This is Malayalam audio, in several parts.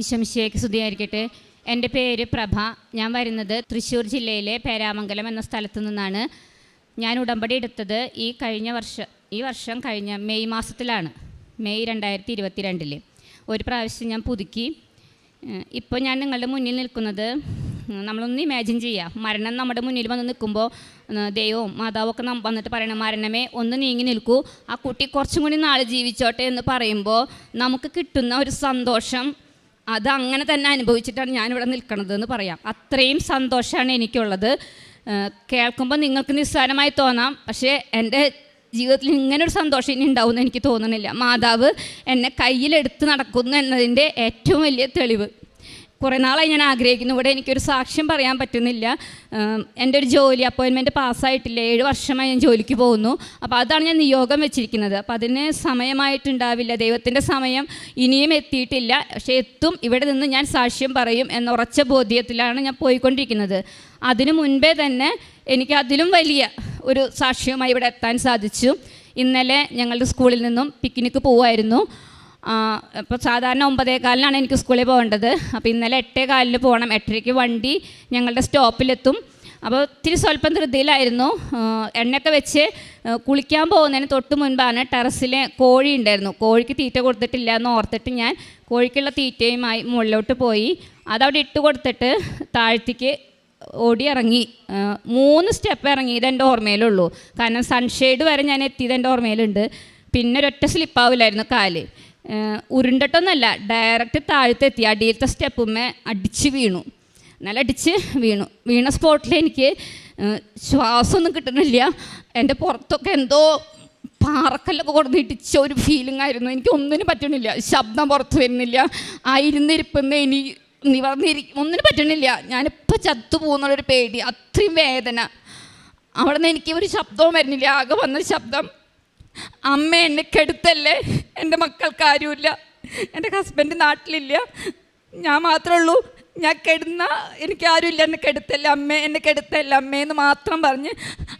ഈശംശിയേക്ക് സ്തുതിയായിരിക്കട്ടെ. എന്റെ പേര് പ്രഭ. ഞാൻ വരുന്നത് തൃശ്ശൂർ ജില്ലയിലെ പേരാമംഗലം എന്ന സ്ഥലത്തു നിന്നാണ്. ഞാൻ ഉടമ്പടി എടുത്തത് ഈ കഴിഞ്ഞ വർഷം ഈ വർഷം കഴിഞ്ഞ മെയ് മാസത്തിലാണ്. മെയ് രണ്ടായിരത്തി ഇരുപത്തി രണ്ടിൽ ഒരു പ്രാവശ്യം ഞാൻ പുതുക്കി. ഇപ്പോൾ ഞാൻ നിങ്ങളുടെ മുന്നിൽ നിൽക്കുന്നത് നമ്മളൊന്ന് ഇമാജിൻ ചെയ്യുക മരണം നമ്മുടെ മുന്നിൽ വന്ന് നിൽക്കുമ്പോൾ ദൈവവും മാതാവും ഒക്കെ വന്നിട്ട് പറയണം മരണമേ ഒന്ന് നീങ്ങി നിൽക്കൂ. ആ കുട്ടി കുറച്ചും കൂടി നാൾ ജീവിച്ചോട്ടെ എന്ന് പറയുമ്പോൾ നമുക്ക് കിട്ടുന്ന ഒരു സന്തോഷം അത് അങ്ങനെ തന്നെ അനുഭവിച്ചിട്ടാണ് ഞാനിവിടെ നിൽക്കുന്നത് എന്ന് പറയാം. അത്രയും സന്തോഷമാണ് എനിക്കുള്ളത്. കേൾക്കുമ്പോൾ നിങ്ങൾക്ക് നിസ്സാരമായി തോന്നാം. പക്ഷേ എന്റെ ജീവിതത്തിൽ ഇങ്ങനെ ഒരു സന്തോഷം ഇനി ഉണ്ടാവുമെന്ന് എനിക്ക് തോന്നുന്നില്ല മാതാവ് എന്നെ കയ്യിലെടുത്ത് നടക്കുന്നു എന്നതിന്റെ ഏറ്റവും വലിയ തെളിവ്. കുറേ നാളായി ഞാൻ ആഗ്രഹിക്കുന്നു. ഇവിടെ എനിക്കൊരു സാക്ഷ്യം പറയാൻ പറ്റുന്നില്ല. എന്റെ ഒരു ജോലി അപ്പോയിൻമെന്റ് പാസ്സായിട്ടില്ല ഏഴ് വർഷമായി ഞാൻ ജോലിക്ക് പോകുന്നു. അപ്പോൾ അതാണ് ഞാൻ നിയോഗം വെച്ചിരിക്കുന്നത്. അപ്പോൾ അതിന് സമയമായിട്ടുണ്ടാവില്ല. ദൈവത്തിന്റെ സമയം ഇനിയും എത്തിയിട്ടില്ല. പക്ഷേ എത്തും. ഇവിടെ നിന്ന് ഞാൻ സാക്ഷ്യം പറയും എന്ന ഉറച്ച ബോധ്യത്തിലാണ് ഞാൻ പോയിക്കൊണ്ടിരിക്കുന്നത്. അതിനു മുൻപേ തന്നെ എനിക്ക് അതിലും വലിയ ഒരു സാക്ഷ്യവുമായി ഇവിടെ എത്താൻ സാധിച്ചു. ഇന്നലെ ഞങ്ങളുടെ സ്കൂളിൽ നിന്നും പിക്നിക്ക് പോവായിരുന്നു. അപ്പോൾ സാധാരണ ഒമ്പതേ കാലിനാണ് എനിക്ക് സ്കൂളിൽ പോകേണ്ടത്. അപ്പോൾ ഇന്നലെ എട്ടേ കാലിന് പോകണം. എട്ടരയ്ക്ക് വണ്ടി ഞങ്ങളുടെ സ്റ്റോപ്പിലെത്തും. അപ്പോൾ ഇത്തിരി സ്വല്പം ധൃതിയിലായിരുന്നു. എണ്ണയൊക്കെ വെച്ച് കുളിക്കാൻ പോകുന്നതിന് തൊട്ട് മുൻപാണ് ടെറസിലെ കോഴി ഉണ്ടായിരുന്നു. കോഴിക്ക് തീറ്റ കൊടുത്തിട്ടില്ല എന്ന് ഓർത്തിട്ട് ഞാൻ കോഴിക്കുള്ള തീറ്റയുമായി മുകളിലോട്ട് പോയി. അതവിടെ ഇട്ട് കൊടുത്തിട്ട് താഴ്ത്തിക്ക് ഓടി ഇറങ്ങി. മൂന്ന് സ്റ്റെപ്പ് ഇറങ്ങിയത് എന്റെ ഓർമ്മയിലുള്ളൂ. കാരണം സൺഷെയ്ഡ് വരെ ഞാൻ എത്തിയത് എന്റെ ഓർമ്മയിലുണ്ട്. പിന്നെ ഒരൊറ്റ സ്ലിപ്പാവില്ലായിരുന്നു കാൽ. ഉരുണ്ടിട്ടൊന്നല്ല ഡയറക്റ്റ് താഴത്തെത്തി അടിയിലത്തെ സ്റ്റെപ്പുമ്മേ അടിച്ച് വീണു. നല്ല അടിച്ച് വീണു. വീണ സ്പോട്ടിൽ എനിക്ക് ശ്വാസമൊന്നും കിട്ടുന്നില്ല. എന്റെ പുറത്തൊക്കെ എന്തോ പാറക്കല്ലൊക്കെ കൊടുന്ന് ഇടിച്ച ഒരു ഫീലിംഗ് ആയിരുന്നു. എനിക്ക് ഒന്നിനും പറ്റണില്ല. ശബ്ദം പുറത്ത് വരുന്നില്ല. ആ ഇനി നിവർന്നിരി ഒന്നിനും പറ്റണില്ല. ഞാനിപ്പോൾ ചത്തു പോകുന്നുള്ളൊരു പേടി അത്രയും വേദന. അവിടെ നിന്ന് എനിക്ക് ഒരു ശബ്ദവും വരുന്നില്ല. ആകെ വന്ന ശബ്ദം. അമ്മ എന്നെ കെടുത്തല്ലേ? എന്റെ മക്കൾക്ക് ആരുമില്ല. എന്റെ ഹസ്ബൻഡ് നാട്ടിലില്ല. ഞാൻ മാത്രമേ ഉള്ളൂ. ഞാൻ കെടുന്ന എനിക്ക് ആരുമില്ല. എന്നെ കെടുത്തല്ല അമ്മ? എന്നെ കെടുത്തല്ല അമ്മയെന്ന് മാത്രം പറഞ്ഞ്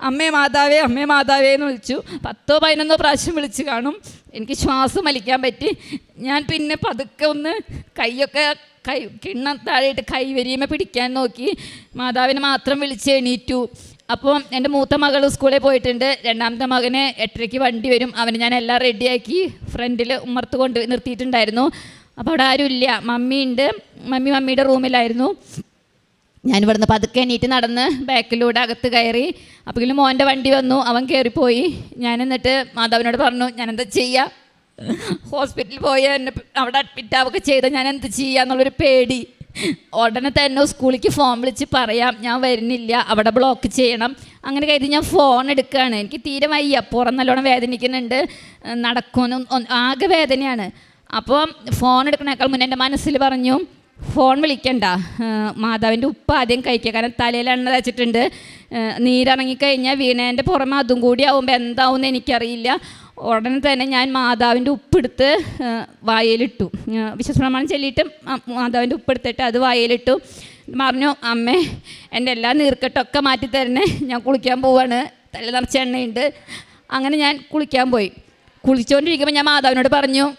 അമ്മേ മാതാവേ അമ്മേ മാതാവേ എന്ന് വിളിച്ചു. പത്തോ പതിനൊന്നോ പ്രാവശ്യം വിളിച്ച് കാണും. എനിക്ക് ശ്വാസം വലിക്കാൻ പറ്റി. ഞാൻ പിന്നെ പതുക്കെ ഒന്ന് കൈയൊക്കെ കൈ കിണ്ണം താഴെയിട്ട് കൈ വരിയുമ്പോൾ പിടിക്കാൻ നോക്കി. മാതാവിനെ മാത്രം വിളിച്ച് എണീറ്റു. അപ്പോൾ എന്റെ മൂത്ത മകൾ സ്കൂളിൽ പോയിട്ടുണ്ട്. രണ്ടാമത്തെ മകന് എട്ടരയ്ക്ക് വണ്ടി വരും. അവന് ഞാൻ എല്ലാം റെഡിയാക്കി ഫ്രണ്ടിൽ ഉമ്മർത്ത് കൊണ്ട് നിർത്തിയിട്ടുണ്ടായിരുന്നു. അപ്പോൾ അവിടെ ആരുമില്ല മമ്മിയുണ്ട് മമ്മി മമ്മിയുടെ റൂമിലായിരുന്നു. ഞാൻ ഇവിടുന്ന് പതുക്കെ എണീറ്റ് നടന്ന് ബാക്കിലൂടെ അകത്ത് കയറി. അപ്പോഴേക്കും മോന്റെ വണ്ടി വന്നു. അവൻ കയറിപ്പോയി. ഞാൻ എന്നിട്ട് മാതാവിനോട് പറഞ്ഞു ഞാൻ എന്താ ചെയ്യുക ഹോസ്പിറ്റലിൽ പോയി എന്നെ അവിടെ അഡ്മിറ്റ് ആവുകയൊക്കെ ചെയ്താൽ ഞാൻ എന്ത് ചെയ്യുക എന്നുള്ളൊരു പേടി. ഉടനെ തന്നെ സ്കൂളിലേക്ക് ഫോൺ വിളിച്ച് പറയാം ഞാൻ വരുന്നില്ല അവിടെ ബ്ലോക്ക് ചെയ്യണം. അങ്ങനെ കരുതി ഞാൻ ഫോൺ എടുക്കുകയാണ്. എനിക്ക് തീരെ വയ്യ. പുറം നല്ലോണം വേദനിക്കുന്നുണ്ട്. നടക്കാനും ആകെ വേദനയാണ്. അപ്പോൾ ഫോൺ എടുക്കണേക്കാൾ മുന്നേ എന്റെ മനസ്സിൽ പറഞ്ഞു ഫോൺ വിളിക്കണ്ട. മാതാവിന്റെ ഉപ്പ് ആദ്യം കഴിക്കുക. കാരണം തലയിൽ എണ്ണ തേച്ചിട്ടുണ്ട്. നീരിറങ്ങിക്കഴിഞ്ഞാൽ വീണേന്റെ പുറമെ അതും കൂടി ആവുമ്പോൾ എന്താവും എന്ന് എനിക്കറിയില്ല. ഉടനെ തന്നെ ഞാൻ മാതാവിന്റെ ഉപ്പെടുത്ത് വായയിലിട്ടു വിശ്വപ്രമാണം ചൊല്ലിയിട്ട് മാതാവിന്റെ ഉപ്പെടുത്തിട്ട് അത് വായയിലിട്ടു പറഞ്ഞു അമ്മേ എന്റെ എല്ലാ നീർക്കെട്ടൊക്കെ മാറ്റി തരണേ. ഞാൻ കുളിക്കാൻ പോവാണ്. തല നിറച്ച എണ്ണയുണ്ട്. അങ്ങനെ ഞാൻ കുളിക്കാൻ പോയി. കുളിച്ചുകൊണ്ടിരിക്കുമ്പോൾ ഞാൻ മാതാവിനോട് പറഞ്ഞു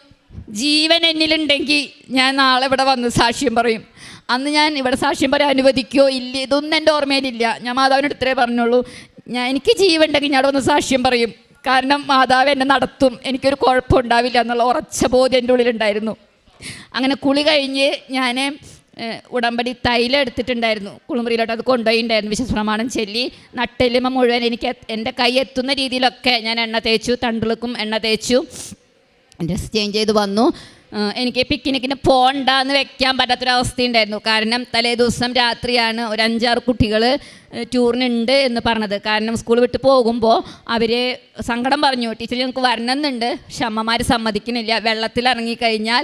ജീവൻ എന്നിലുണ്ടെങ്കിൽ ഞാൻ നാളെ ഇവിടെ വന്ന് സാക്ഷ്യം പറയും. അന്ന് ഞാൻ ഇവിടെ സാക്ഷ്യം പറയാൻ അനുവദിക്കുകയോ ഇല്ല ഇതൊന്നും എന്റെ ഓർമ്മയിലില്ല. ഞാൻ മാതാവിനോട് ഇത്രേ പറഞ്ഞുള്ളൂ. ഞാൻ എനിക്ക് ജീവൻ ഉണ്ടെങ്കിൽ ഞാൻ അവിടെ വന്ന് സാക്ഷ്യം പറയും. കാരണം മാതാവ് എന്നെ നടത്തും. എനിക്കൊരു കുഴപ്പമുണ്ടാവില്ല എന്നുള്ള ഉറച്ച ബോധ്യം എന്റെ ഉള്ളിലുണ്ടായിരുന്നു. അങ്ങനെ കുളി കഴിഞ്ഞ് ഞാൻ ഉടമ്പടി തൈലം എടുത്തിട്ടുണ്ടായിരുന്നു. കുളിമുറിയിലോട്ട് അത് കൊണ്ടുപോയിണ്ടായിരുന്നു വിശ്വപ്രമാണം ചൊല്ലി നട്ടെല്ലുമ മുഴുവൻ എനിക്ക് എന്റെ കൈ എത്തുന്ന രീതിയിലൊക്കെ ഞാൻ എണ്ണ തേച്ചു തണ്ടിൾക്കും എണ്ണ തേച്ചു. ഡ്രസ് ചേഞ്ച് ചെയ്ത് വന്നു. എനിക്ക് പിക്നിക്കിന് പോണ്ട എന്ന് വെക്കാൻ പറ്റാത്തൊരവസ്ഥയുണ്ടായിരുന്നു. കാരണം തലേ ദിവസം രാത്രിയാണ് ഒരു അഞ്ചാറ് കുട്ടികൾ ടൂറിനുണ്ട് എന്ന് പറഞ്ഞത്. കാരണം സ്കൂൾ വിട്ട് പോകുമ്പോൾ അവർ സങ്കടം പറഞ്ഞു ടീച്ചർ ഞങ്ങൾക്ക് വരണമെന്നുണ്ട്. പക്ഷെ അമ്മമാർ സമ്മതിക്കുന്നില്ല. വെള്ളത്തിൽ ഇറങ്ങിക്കഴിഞ്ഞാൽ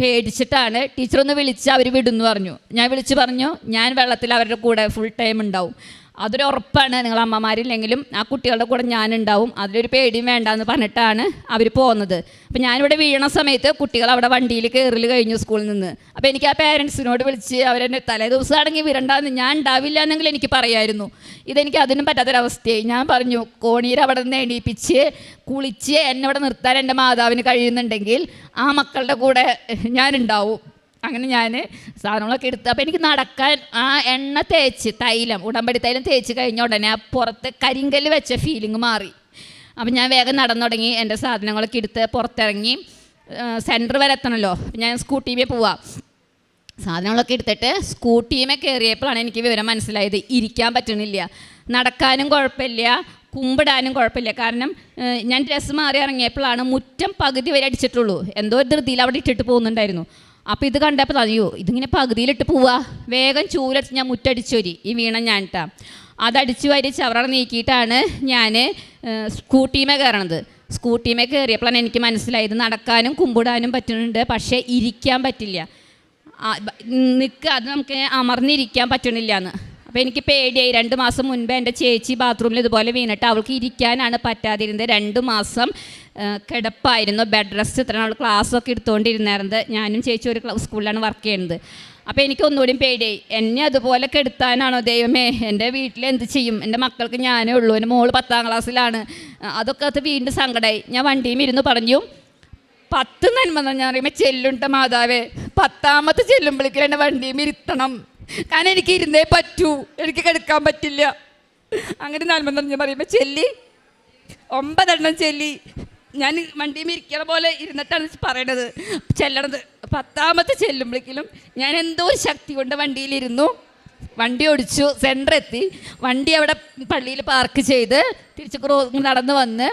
പേടിച്ചിട്ടാണ് ടീച്ചർ ഒന്ന് വിളിച്ച് അവർ വിടുന്നു പറഞ്ഞു. ഞാൻ വിളിച്ച് പറഞ്ഞു ഞാൻ വെള്ളത്തിൽ അവരുടെ കൂടെ ഫുൾ ടൈം ഉണ്ടാവും. അതൊരു ഉറപ്പാണ്. നിങ്ങൾ അമ്മമാരില്ലെങ്കിലും ആ കുട്ടികളുടെ കൂടെ ഞാനുണ്ടാവും. അതിലൊരു പേടിയും വേണ്ട എന്ന് പറഞ്ഞിട്ടാണ് അവർ പോകുന്നത്. അപ്പം ഞാനിവിടെ വീണ സമയത്ത് കുട്ടികൾ അവിടെ വണ്ടിയിൽ കയറൽ കഴിഞ്ഞു സ്കൂളിൽ നിന്ന്. അപ്പോൾ എനിക്ക് ആ പേരൻസിനോട് വിളിച്ച് അവരെന്നെ തലേ ദിവസം ആണെങ്കിൽ വിരണ്ടാന്ന് ഞാൻ ഉണ്ടാവില്ല എന്നെങ്കിൽ എനിക്ക് പറയായിരുന്നു. ഇതെനിക്ക് അതിനും പറ്റാത്തൊരവസ്ഥയായി. ഞാൻ പറഞ്ഞു കോണീർ അവിടെ നിന്ന് എണീപ്പിച്ച് കുളിച്ച് എന്നെ ഇവിടെ നിർത്താൻ എന്റെ മാതാവിന് കഴിയുന്നുണ്ടെങ്കിൽ ആ മക്കളുടെ കൂടെ ഞാനുണ്ടാവും. അങ്ങനെ ഞാൻ സാധനങ്ങളൊക്കെ എടുത്തു. അപ്പോൾ എനിക്ക് നടക്കാൻ ആ എണ്ണ തേച്ച് തൈലം ഉടമ്പടി തൈലം തേച്ച് കഴിഞ്ഞ ഉടനെ ആ പുറത്ത് കരിങ്കല്ല് വെച്ച ഫീലിംഗ് മാറി. അപ്പം ഞാൻ വേഗം നടന്നു തുടങ്ങി എന്റെ സാധനങ്ങളൊക്കെ എടുത്ത് പുറത്തിറങ്ങി. സെന്റർ വരെ എത്തണമല്ലോ ഞാൻ സ്കൂട്ടിയിൽ പോവാം. സാധനങ്ങളൊക്കെ എടുത്തിട്ട് സ്കൂട്ടിയുമേ കയറിയപ്പോഴാണ് എനിക്ക് വിവരം മനസ്സിലായത്. ഇരിക്കാൻ പറ്റണില്ല. നടക്കാനും കുഴപ്പമില്ല. കുമ്പിടാനും കുഴപ്പമില്ല. കാരണം ഞാൻ ഡ്രസ്സ് മാറി ഇറങ്ങിയപ്പോഴാണ് മുറ്റം പകുതി വരെ അടിച്ചിട്ടുള്ളൂ. എന്തോ ധൃതിയിൽ അവിടെ ഇട്ടിട്ട് പോകുന്നുണ്ടായിരുന്നു. അപ്പോൾ ഇത് കണ്ടപ്പോൾ അറിയോ ഇതിങ്ങനെ പകുതിയിലിട്ട് പോവാ. വേഗം ചൂലടിച്ച് ഞാൻ മുറ്റടിച്ചൊരി. ഈ വീണ ഞാൻ ഇട്ടാ അതടിച്ചു വരി ചവറ നീക്കിയിട്ടാണ് ഞാൻ സ്കൂട്ടിമേ കയറണത്. സ്കൂട്ടിമേ കയറിയപ്പോഴാണ് എനിക്ക് മനസ്സിലായത് നടക്കാനും കുമ്പിടാനും പറ്റുന്നുണ്ട് പക്ഷേ ഇരിക്കാൻ പറ്റില്ല. നിൽക്കുക അത് നമുക്ക് അമർന്നിരിക്കാൻ പറ്റണില്ല എന്ന് അപ്പോൾ എനിക്ക് പേടിയായി. രണ്ട് മാസം മുൻപ് എന്റെ ചേച്ചി ബാത്റൂമിൽ ഇതുപോലെ വീണിട്ട് അവൾക്ക് ഇരിക്കാനാണ് പറ്റാതിരുന്നത്. രണ്ട് മാസം കിടപ്പായിരുന്നു. ബെഡ് റെസ്റ്റ് ഇത്ര ക്ലാസ് ക്ലാസ്സൊക്കെ എടുത്തുകൊണ്ടിരുന്നായിരുന്നത് ഞാനും ചേച്ചി ഒരു സ്കൂളിലാണ് വർക്ക് ചെയ്യുന്നത്. അപ്പോൾ എനിക്ക് ഒന്നുകൂടിയും പേടിയായി. എന്നെ അതുപോലെ കെടുത്താനാണോ ദൈവമേ? എന്റെ വീട്ടിൽ എന്ത് ചെയ്യും? എന്റെ മക്കൾക്ക് ഞാനേ ഉള്ളൂ. എന്റെ മോൾ പത്താം ക്ലാസ്സിലാണ്. അതൊക്കെ അത് വീണ്ടും സങ്കടമായി ഞാൻ വണ്ടിയും ഇരുന്ന് പറഞ്ഞു പത്ത് നന്മ ഞാൻ പറയുമ്പോൾ ചെല്ലുണ്ട മാതാവേ. പത്താമത്തെ ചെല്ലുമ്പോഴേക്കും എന്റെ വണ്ടിയും ഇരുത്തണം. കാരണം എനിക്ക് ഇരുന്നേ പറ്റൂ. എനിക്ക് കിടക്കാൻ പറ്റില്ല. അങ്ങനെ ഞാൻ പറയുമ്പോൾ ചെല്ലി. ഒമ്പതെണ്ണം ചെല്ലി. ഞാൻ വണ്ടിയും ഇരിക്കണ പോലെ ഇരുന്നിട്ടാണ് പറയണത്. ചെല്ലണത്. പത്താമത്തെ ചെല്ലുമ്പോഴേക്കിലും ഞാൻ എന്തോ ഒരു ശക്തി കൊണ്ട് വണ്ടിയിലിരുന്നു. വണ്ടി ഓടിച്ചു സെന്റർ എത്തി. വണ്ടി അവിടെ പള്ളിയിൽ പാർക്ക് ചെയ്ത് തിരിച്ച് ക്രോ നടന്ന് വന്ന്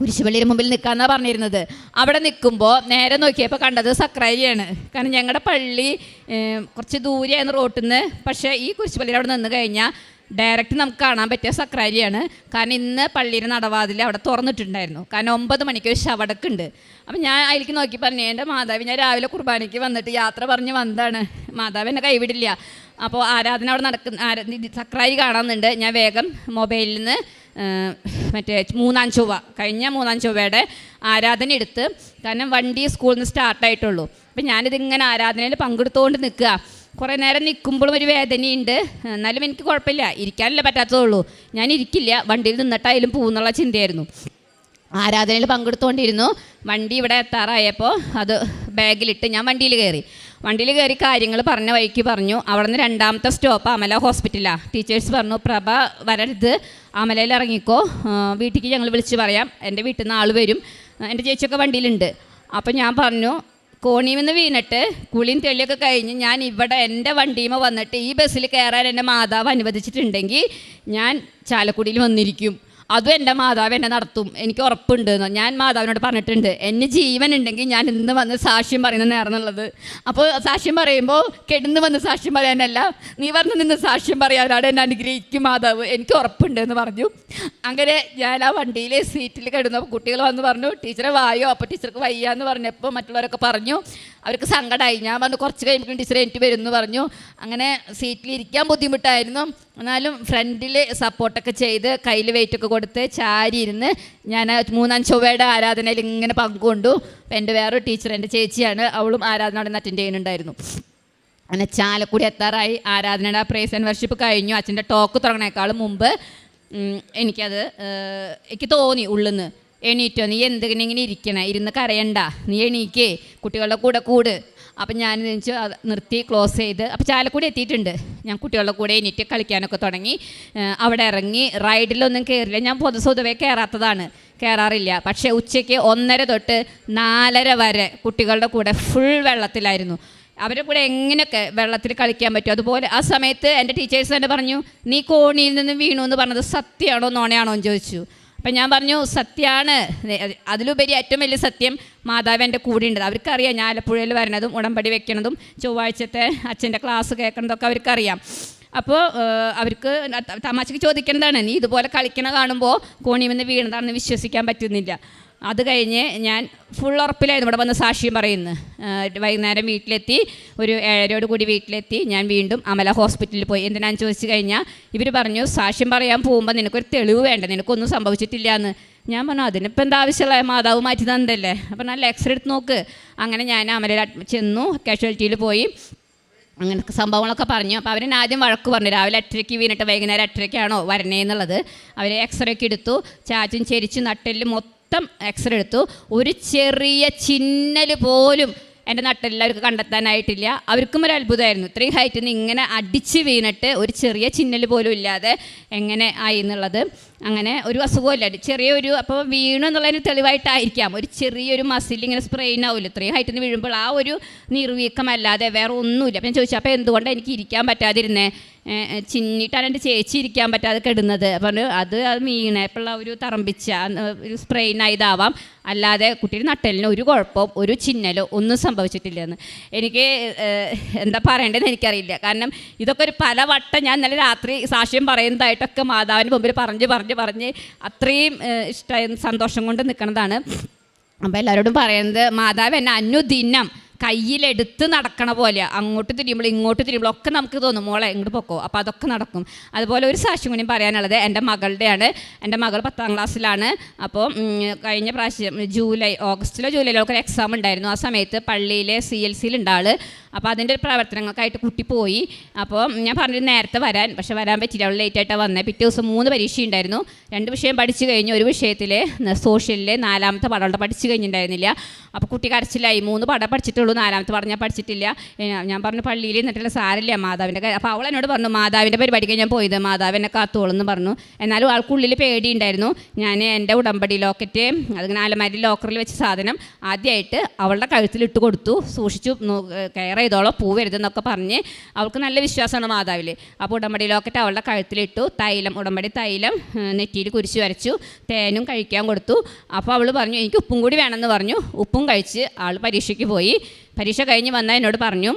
കുരിശുപള്ളിയുടെ മുമ്പിൽ നിൽക്കാന്നാണ് പറഞ്ഞിരുന്നത്. അവിടെ നിൽക്കുമ്പോൾ നേരെ നോക്കിയപ്പോൾ കണ്ടത് സക്രാരിയാണ്. കാരണം ഞങ്ങളുടെ പള്ളി കുറച്ച് ദൂരെയായിരുന്നു റോട്ടിൽ നിന്ന് പക്ഷേ ഈ കുരിശുപള്ളിയിൽ അവിടെ നിന്ന് കഴിഞ്ഞാൽ ഡയറക്റ്റ് നമുക്ക് കാണാൻ പറ്റിയ സക്രാരിയാണ്. കാരണം ഇന്ന് പള്ളിയുടെ നടവാതിൽ അവിടെ തുറന്നിട്ടുണ്ടായിരുന്നു. കാരണം ഒമ്പത് മണിക്ക് ഒരു ശവടക്കുണ്ട്. അപ്പം ഞാൻ അതിലേക്ക് നോക്കി പറഞ്ഞു എന്റെ മാതാവ് ഞാൻ രാവിലെ കുർബാനയ്ക്ക് വന്നിട്ട് യാത്ര പറഞ്ഞ് വന്നതാണ്. മാതാവ് എന്നെ കൈവിടില്ല. അപ്പോൾ ആരാധന അവിടെ നടക്കുന്ന സക്രാരി കാണാമെന്നുണ്ട് ഞാൻ വേഗം മൊബൈലിൽ നിന്ന് മറ്റേ മൂന്നാം ചൊവ്വ കഴിഞ്ഞ മൂന്നാം ചൊവ്വയുടെ ആരാധന എടുത്ത് കാരണം വണ്ടി സ്കൂളിൽ നിന്ന് സ്റ്റാർട്ടായിട്ടുള്ളൂ അപ്പം ഞാനിതിങ്ങനെ ആരാധനയിൽ പങ്കെടുത്തുകൊണ്ട് നിൽക്കുക കുറേ നേരം നിൽക്കുമ്പോഴും ഒരു വേദനയുണ്ട്. എന്നാലും എനിക്ക് കുഴപ്പമില്ല. ഇരിക്കാനല്ലേ പറ്റാത്തതുള്ളൂ. ഞാൻ ഇരിക്കില്ല. വണ്ടിയിൽ നിന്നിട്ടായാലും പോകുന്നുള്ള ചിന്തയായിരുന്നു. ആരാധനയിൽ പങ്കെടുത്തുകൊണ്ടിരുന്നു വണ്ടി ഇവിടെ എത്താറായപ്പോൾ അത് ബാഗിലിട്ട് ഞാൻ വണ്ടിയിൽ കയറി. വണ്ടിയിൽ കയറി കാര്യങ്ങൾ പറഞ്ഞ വഴിക്ക് പറഞ്ഞു. അവിടെ നിന്ന് രണ്ടാമത്തെ സ്റ്റോപ്പ് അമല ഹോസ്പിറ്റലാണ് ടീച്ചേഴ്സ് പറഞ്ഞു പ്രഭ വരരുത്. അമലയിൽ ഇറങ്ങിക്കോ. വീട്ടിലേക്ക് ഞങ്ങൾ വിളിച്ച് പറയാം. എന്റെ വീട്ടിൽ നിന്ന് ആൾ വരും. എന്റെ ചേച്ചിയൊക്കെ വണ്ടിയിലുണ്ട്. അപ്പോൾ ഞാൻ പറഞ്ഞു കോണിയിൽ വീണിട്ട് കുളിയും തെളിയൊക്കെ കഴിഞ്ഞ് ഞാൻ ഇവിടെ എന്റെ വണ്ടിയുമ വന്നിട്ട് ഈ ബസ്സിൽ കയറാൻ എന്റെ മാതാവ് അനുവദിച്ചിട്ടുണ്ടെങ്കിൽ ഞാൻ ചാലക്കുടിയിൽ വന്നിരിക്കും. അതും എന്റെ മാതാവ് എന്നെ നടത്തും. എനിക്ക് ഉറപ്പുണ്ട് ഞാൻ മാതാവിനോട് പറഞ്ഞിട്ടുണ്ട്. എന്നെ ജീവൻ ഉണ്ടെങ്കിൽ ഞാൻ ഇന്ന് വന്ന് സാക്ഷ്യം പറയുന്ന നേർന്നുള്ളത് അപ്പോൾ സാക്ഷ്യം പറയുമ്പോൾ കെടുന്ന് വന്ന് സാക്ഷ്യം പറയാനല്ല നീ വന്ന് നിന്ന് സാക്ഷ്യം പറയാനാണ് എന്നെ അനുഗ്രഹിക്കും മാതാവ്. എനിക്ക് ഉറപ്പുണ്ട് എന്ന് പറഞ്ഞു. അങ്ങനെ ഞാൻ ആ വണ്ടിയിൽ സീറ്റിൽ കിടന്നപ്പോൾ കുട്ടികൾ വന്ന് പറഞ്ഞു ടീച്ചറെ വായോ? അപ്പോൾ ടീച്ചർക്ക് വയ്യ എന്ന് പറഞ്ഞപ്പോൾ മറ്റുള്ളവരൊക്കെ പറഞ്ഞു. അവർക്ക് സങ്കടമായി ഞാൻ വന്ന് കുറച്ച് കഴിയുമ്പോൾ ടീച്ചറെ എനിക്ക് വരും എന്ന് പറഞ്ഞു. അങ്ങനെ സീറ്റിൽ ഇരിക്കാൻ ബുദ്ധിമുട്ടായിരുന്നു. എന്നാലും ഫ്രണ്ടിൽ സപ്പോർട്ടൊക്കെ ചെയ്ത് കയ്യിൽ വെയിറ്റൊക്കെ കൊടുത്ത് ചാരി ഇരുന്ന് ഞാൻ മൂന്നാം ചൊവ്വയുടെ ആരാധനയിൽ ഇങ്ങനെ പങ്കുകൊണ്ടു. എന്റെ വേറൊരു ടീച്ചർ എന്റെ ചേച്ചിയാണ് അവളും ആരാധന അവിടെ നിന്ന് അറ്റൻഡ് ചെയ്യുന്നുണ്ടായിരുന്നു. അങ്ങനെ ചാലക്കുടി എത്താറായി. ആരാധനയുടെ പ്രേസ് ആൻഡ് വർഷിപ്പ് കഴിഞ്ഞു. അച്ഛന്റെ ടോക്ക് തുടങ്ങണേക്കാളും മുമ്പ് എനിക്കത് എനിക്ക് തോന്നി ഉള്ളിന്ന്. എണീറ്റോ? നീ എന്തെങ്കിലും ഇങ്ങനെ ഇരിക്കണേ? ഇരുന്ന് കരയണ്ട. നീ എണീക്കേ. കുട്ടികളുടെ കൂടെ കൂട്. അപ്പം ഞാൻ അത് നിർത്തി ക്ലോസ് ചെയ്ത് അപ്പോൾ ചാലക്കുടി എത്തിയിട്ടുണ്ട്. ഞാൻ കുട്ടികളുടെ കൂടെ എണീറ്റ് കളിക്കാനൊക്കെ തുടങ്ങി. അവിടെ ഇറങ്ങി റൈഡിലൊന്നും കയറില്ല ഞാൻ പൊതു സ്വതവേ കയറാത്തതാണ് കയറാറില്ല പക്ഷേ ഉച്ചയ്ക്ക് ഒന്നര തൊട്ട് നാലര വരെ കുട്ടികളുടെ കൂടെ ഫുൾ വെള്ളത്തിലായിരുന്നു. അവരുടെ കൂടെ എങ്ങനെയൊക്കെ വെള്ളത്തിൽ കളിക്കാൻ പറ്റും? അതുപോലെ ആ സമയത്ത് എന്റെ ടീച്ചേഴ്സ് തന്നെ പറഞ്ഞു നീ കോണിയിൽ നിന്നും വീണു എന്ന് പറഞ്ഞത് സത്യമാണോ നോണയാണോ എന്ന് ചോദിച്ചു. അപ്പം ഞാൻ പറഞ്ഞു സത്യമാണ് അതിലുപരി ഏറ്റവും വലിയ സത്യം മാതാവ് എന്റെ കൂടെ ഉണ്ട് അവർക്കറിയാം ഞാൻ ആലപ്പുഴയിൽ വരണതും ഉടമ്പടി വെക്കണതും ചൊവ്വാഴ്ചത്തെ അച്ഛന്റെ ക്ലാസ് കേൾക്കണതൊക്കെ അവർക്കറിയാം. അപ്പോൾ അവർക്ക് തമാശക്ക് ചോദിക്കേണ്ടതാണ് നീ ഇതുപോലെ കളിക്കണ കാണുമ്പോൾ കോണിമെന്ന് വീണതാണെന്ന് വിശ്വസിക്കാൻ പറ്റുന്നില്ല. അത് കഴിഞ്ഞ് ഞാൻ ഫുൾ ഉറപ്പിലായിരുന്നു. ഇവിടെ വന്ന് സാക്ഷ്യം പറയുന്നു. വൈകുന്നേരം വീട്ടിലെത്തി ഒരു ഏഴരയോട് കൂടി വീട്ടിലെത്തി. ഞാൻ വീണ്ടും അമല ഹോസ്പിറ്റലിൽ പോയി. എന്തിനാന്ന് ചോദിച്ചു കഴിഞ്ഞാൽ ഇവർ പറഞ്ഞു സാക്ഷ്യം പറയാൻ പോകുമ്പോൾ നിനക്കൊരു തെളിവ് വേണ്ട? നിനക്കൊന്നും സംഭവിച്ചിട്ടില്ല എന്ന് ഞാൻ പറഞ്ഞു അതിനിപ്പോൾ എന്താ ആവശ്യമുള്ള? മാതാവ് മാറ്റി തന്നതല്ലേ. അപ്പം നല്ല എക്സ്റേ എടുത്ത് നോക്ക്. അങ്ങനെ ഞാൻ അമലയിൽ ചെന്നു കാഷ്വാലിറ്റിയിൽ പോയി. അങ്ങനെ സംഭവങ്ങളൊക്കെ പറഞ്ഞു. അപ്പോൾ അവരെന്നെ ആദ്യം വഴക്ക് പറഞ്ഞു രാവിലെ എട്ടരയ്ക്ക് വീണിട്ട് വൈകുന്നേരം എട്ടരയ്ക്കാണോ വരണേ എന്നുള്ളത് അവർ എക്സ്റേ ഒക്കെ എടുത്തു. ചാച്ചും ചെരിച്ചും നട്ടെല്ലും മൊത്തം എക്സ്റേ എടുത്തു. ഒരു ചെറിയ ചിന്നൽ പോലും എന്റെ നട്ടെല്ലാവർക്ക് കണ്ടെത്താനായിട്ടില്ല. അവർക്കും ഒരു അത്ഭുതമായിരുന്നു. ഇത്രയും ഹൈറ്റിൽ നിന്ന് ഇങ്ങനെ അടിച്ച് വീണിട്ട് ഒരു ചെറിയ ചിന്നൽ പോലും ഇല്ലാതെ എങ്ങനെ ആയി എന്നുള്ളത്. അങ്ങനെ ഒരു അസുഖമില്ല ചെറിയൊരു അപ്പോൾ വീണു എന്നുള്ളതിന് തെളിവായിട്ടായിരിക്കാം. ഒരു ചെറിയൊരു മസിൽ ഇങ്ങനെ സ്പ്രെയിൻ ആവില്ല ഇത്രയും ഹൈറ്റിൽ നിന്ന് വീഴുമ്പോൾ ആ ഒരു നീർവീക്കമല്ലാതെ വേറെ ഒന്നുമില്ല. അപ്പം ഞാൻ ചോദിച്ചു അപ്പോൾ എന്തുകൊണ്ടാണ് എനിക്ക് ഇരിക്കാൻ പറ്റാതിരുന്നേ? ചിന്നിട്ടാണ് എന്റെ ചേച്ചി ഇരിക്കാൻ പറ്റാതെ കിടുന്നത്. അപ്പം അത് അത് വീണപ്പോഴുള്ള ഒരു തറമ്പിച്ച ഒരു സ്പ്രെയിനായതാവാം അല്ലാതെ കുട്ടിയുടെ നട്ടലിന് ഒരു കുഴപ്പവും ഒരു ചിന്നലോ ഒന്നും സംഭവിച്ചിട്ടില്ലെന്ന്. എനിക്ക് എന്താ പറയേണ്ടതെന്ന് എനിക്കറിയില്ല. കാരണം ഇതൊക്കെ ഒരു പല വട്ടം ഞാൻ ഇന്നലെ രാത്രി സാക്ഷ്യം പറയുന്നതായിട്ടൊക്കെ മാതാവിന് മുമ്പിൽ പറഞ്ഞ് പറഞ്ഞ് പറഞ്ഞ് അത്രയും ഇഷ്ട സന്തോഷം കൊണ്ട് നിൽക്കുന്നതാണ്. അപ്പോൾ എല്ലാവരോടും പറയുന്നത് മാതാവ് എന്നെ അനുദിനം കയ്യിലെടുത്ത് നടക്കണ പോലെ അങ്ങോട്ട് തിരിയുമ്പോൾ ഇങ്ങോട്ട് തിരിയുമ്പോൾ ഒക്കെ നമുക്ക് തോന്നും മോളെ ഇങ്ങോട്ട് പൊക്കോ. അപ്പോൾ അതൊക്കെ നടക്കും. അതുപോലെ ഒരു സാക്ഷ്യം കൂടി പറയാനുള്ളത് എന്റെ മകളുടെയാണ്. എന്റെ മകൾ പത്താം ക്ലാസ്സിലാണ്. അപ്പോൾ കഴിഞ്ഞ പ്രാവശ്യം ജൂലൈ ഓഗസ്റ്റിലോ ജൂലൈയിലോ ഒക്കെ എക്സാം ഉണ്ടായിരുന്നു. ആ സമയത്ത് പള്ളിയിലെ സി എൽ സിയിൽ ഉണ്ടാൾ അപ്പോൾ അതിന്റെ പ്രവർത്തനങ്ങൾക്കായിട്ട് കുട്ടി പോയി. അപ്പോൾ ഞാൻ പറഞ്ഞു നേരത്തെ വരാൻ പക്ഷേ വരാൻ പറ്റില്ല അവൾ ലേറ്റ് ആയിട്ടാണ് വന്നത് പിറ്റേ ദിവസം മൂന്ന് പരീക്ഷ ഉണ്ടായിരുന്നു. രണ്ട് വിഷയം പഠിച്ചു കഴിഞ്ഞു ഒരു വിഷയത്തിൽ സോഷ്യലിലെ നാലാമത്തെ പാഠം പഠിച്ചു കഴിഞ്ഞിട്ടുണ്ടായിരുന്നില്ല. അപ്പോൾ കുട്ടി കരച്ചിലായി. മൂന്ന് പാഠം പഠിച്ചിട്ടുള്ളൂ നാലാമത്തെ പറഞ്ഞാൽ പഠിച്ചിട്ടില്ല. ഞാൻ പറഞ്ഞു പള്ളിയിൽ നിന്നിട്ടുള്ള സാരില്ല മാതാവിന്റെ അപ്പോൾ അവൾ എന്നോട് പറഞ്ഞു മാതാവിന്റെ പരിപാടിക്ക് ഞാൻ പോയത്. മാതാവ് എന്നെ കാത്തോളെന്ന് പറഞ്ഞു. എന്നാലും ആൾക്കുള്ളിൽ പേടിയുണ്ടായിരുന്നു. ഞാൻ എന്റെ ഉടമ്പടി ലോക്കറ്റ് അതിങ്ങനെ ആലമാരി ലോക്കറിൽ വെച്ച സാധനം ആദ്യമായിട്ട് അവളുടെ കഴുത്തിൽ ഇട്ട് കൊടുത്തു. സൂക്ഷിച്ചു കെയർ ചെയ്തോളോ പൂ വരുതെന്നൊക്കെ പറഞ്ഞ് അവൾക്ക് നല്ല വിശ്വാസമാണ് മാതാവിൽ. അപ്പോൾ ഉടമ്പടി ലോക്കറ്റ് അവളുടെ കഴുത്തിലിട്ടു തൈലം ഉടമ്പടി തൈലം നെറ്റിയിൽ കുരിശ് വരച്ചു. തേനും കഴിക്കാൻ കൊടുത്തു. അപ്പോൾ അവൾ പറഞ്ഞു എനിക്ക് ഉപ്പും കൂടി വേണമെന്ന് പറഞ്ഞു. ഉപ്പും കഴിച്ച് ആൾ പരീക്ഷയ്ക്ക് പോയി. പരീക്ഷ കഴിഞ്ഞ് വന്നാൽ എന്നോട് പറഞ്ഞു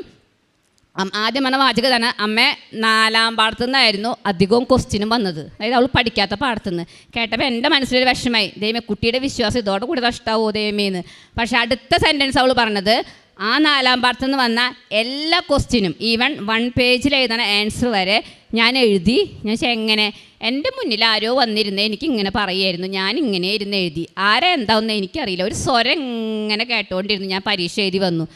ആദ്യം വന്ന വാചക തന്നെ അമ്മ നാലാം പാടത്തു നിന്നായിരുന്നു അധികവും ക്വസ്റ്റ്യനും വന്നത്. അതായത് അവൾ പഠിക്കാത്ത പാടത്തു നിന്ന് കേട്ടപ്പോൾ എന്റെ മനസ്സിലൊരു വിഷമമായി ദൈവമേ കുട്ടിയുടെ വിശ്വാസം ഇതോടെ കൂടി നഷ്ടമാവോ ദൈവമേന്ന് പക്ഷേ അടുത്ത സെന്റൻസ് അവൾ പറഞ്ഞത് ആ നാലാം പാർട്ട് നിന്ന് വന്ന എല്ലാ ക്വസ്റ്റ്യനും ഈവൻ വൺ പേജിൽ എഴുതണ ആൻസർ വരെ ഞാൻ എഴുതി. ഞാൻ എങ്ങനെ? എന്റെ മുന്നിൽ ആരോ വന്നിരുന്ന് എനിക്ക് ഇങ്ങനെ പറയായിരുന്നു. ഞാൻ ഇങ്ങനെ ഇരുന്ന് എഴുതി. ആരാ എനിക്കറിയില്ല. ഒരു സ്വരം ഇങ്ങനെ കേട്ടുകൊണ്ടിരുന്നു ഞാൻ പരീക്ഷ എഴുതി വന്നു.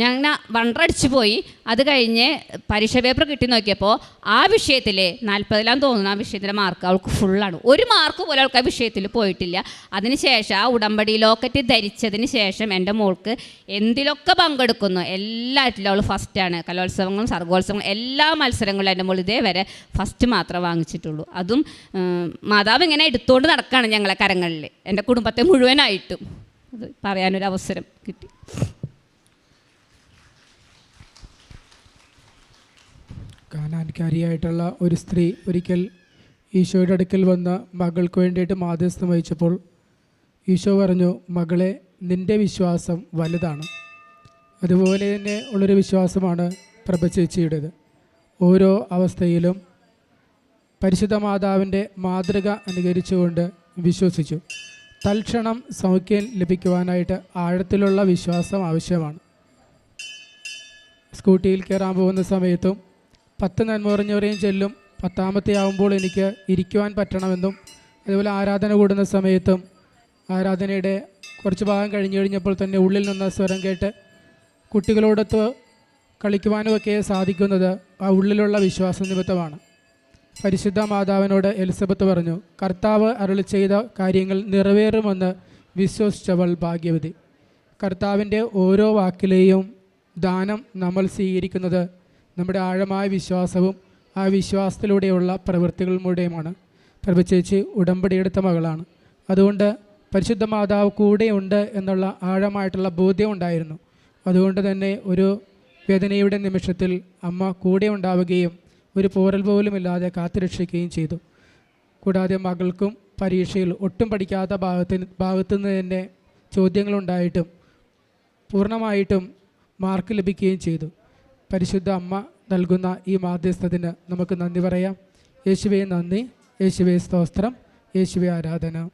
ഞാൻ വണ്ടടിച്ചു പോയി. അത് കഴിഞ്ഞ് പരീക്ഷ പേപ്പർ കിട്ടി നോക്കിയപ്പോൾ ആ വിഷയത്തിൽ നാൽപ്പതിലാന്ന് തോന്നുന്നു ആ വിഷയത്തിലെ മാർക്ക് അവൾക്ക് ഫുള്ളാണ് ഒരു മാർക്ക് പോലും അവൾക്ക് ആ വിഷയത്തിൽ പോയിട്ടില്ല. അതിനുശേഷം ആ ഉടമ്പടി ലോക്കറ്റ് ധരിച്ചതിന് ശേഷം എന്റെ മോൾക്ക് എന്തിലൊക്കെ പങ്കെടുക്കുന്നു എല്ലാറ്റിലും അവൾ ഫസ്റ്റാണ് കലോത്സവങ്ങളും സർഗോത്സവങ്ങളും എല്ലാ മത്സരങ്ങളും എന്റെ മോൾ ഇതേവരെ ഫസ്റ്റ് മാത്രമേ വാങ്ങിച്ചിട്ടുള്ളൂ. അതും മാതാവ് ഇങ്ങനെ എടുത്തുകൊണ്ട് നടക്കുകയാണ് ഞങ്ങളെ കരങ്ങളിൽ എന്റെ കുടുംബത്തെ മുഴുവനായിട്ടും. അത് പറയാനൊരു അവസരം കിട്ടി. കാനാൻകാരിയായിട്ടുള്ള ഒരു സ്ത്രീ ഒരിക്കൽ ഈശോയുടെ അടുക്കൽ വന്ന മകൾക്ക് വേണ്ടിയിട്ട് മാധ്യസ്ഥം വഹിച്ചപ്പോൾ ഈശോ പറഞ്ഞു മകളെ നിന്റെ വിശ്വാസം വലുതാണ്. അതുപോലെ തന്നെ ഉള്ളൊരു വിശ്വാസമാണ് പ്രഭചേച്ചിയുടേത്. ഓരോ അവസ്ഥയിലും പരിശുദ്ധ മാതാവിന്റെ മാതൃക അനുകരിച്ചുകൊണ്ട് വിശ്വസിച്ചു. തൽക്ഷണം സൗഖ്യം ലഭിക്കുവാനായിട്ട് ആഴത്തിലുള്ള വിശ്വാസം ആവശ്യമാണ്. സ്കൂട്ടിയിൽ കയറാൻ പോകുന്ന സമയത്തും പത്ത് നന്മ പറഞ്ഞവരെയും ചെല്ലും. പത്താമത്തെ ആവുമ്പോൾ എനിക്ക് ഇരിക്കുവാൻ പറ്റണമെന്നും അതുപോലെ ആരാധന കൂടുന്ന സമയത്തും ആരാധനയുടെ കുറച്ച് ഭാഗം കഴിഞ്ഞു കഴിഞ്ഞപ്പോൾ തന്നെ ഉള്ളിൽ നിന്ന് സ്വരം കേട്ട് കുട്ടികളോടൊത്ത് കളിക്കുവാനുമൊക്കെ സാധിക്കുന്നത് ആ ഉള്ളിലുള്ള വിശ്വാസ നിമിത്തമാണ്. പരിശുദ്ധ മാതാവിനോട് എലിസബത്ത് പറഞ്ഞു കർത്താവ് അരുളി ചെയ്ത കാര്യങ്ങൾ നിറവേറുമെന്ന് വിശ്വസിച്ചവൾ ഭാഗ്യവതി. കർത്താവിന്റെ ഓരോ വാക്കിലെയും ദാനം നമ്മൾ സ്വീകരിക്കുന്നത് നമ്മുടെ ആഴമായ വിശ്വാസവും ആ വിശ്വാസത്തിലൂടെയുള്ള പ്രവൃത്തികളിലൂടെയുമാണ് ഉടമ്പടി ഉടമ്പടിയെടുത്ത മകളാണ്. അതുകൊണ്ട് പരിശുദ്ധ മാതാവ് കൂടെയുണ്ട് എന്നുള്ള ആഴമായിട്ടുള്ള ബോധ്യം ഉണ്ടായിരുന്നു. അതുകൊണ്ട് തന്നെ ഒരു വേദനയുടെ നിമിഷത്തിൽ അമ്മ കൂടെ ഉണ്ടാവുകയും ഒരു പോറൽ പോലുമില്ലാതെ കാത്തുരക്ഷിക്കുകയും ചെയ്തു. കൂടാതെ മകൾക്കും പരീക്ഷയിൽ ഒട്ടും പഠിക്കാത്ത ഭാഗത്തിന് ഭാഗത്തു നിന്ന് തന്നെ ചോദ്യങ്ങളുണ്ടായിട്ടും പൂർണമായിട്ടും മാർക്ക് ലഭിക്കുകയും ചെയ്തു. പരിശുദ്ധ അമ്മ നൽകുന്ന ഈ മാധ്യസ്ഥത്തിന് നമുക്ക് നന്ദി പറയാം. യേശുവെ നന്ദി. യേശുവെ സ്തോത്രം. യേശുവെ ആരാധന.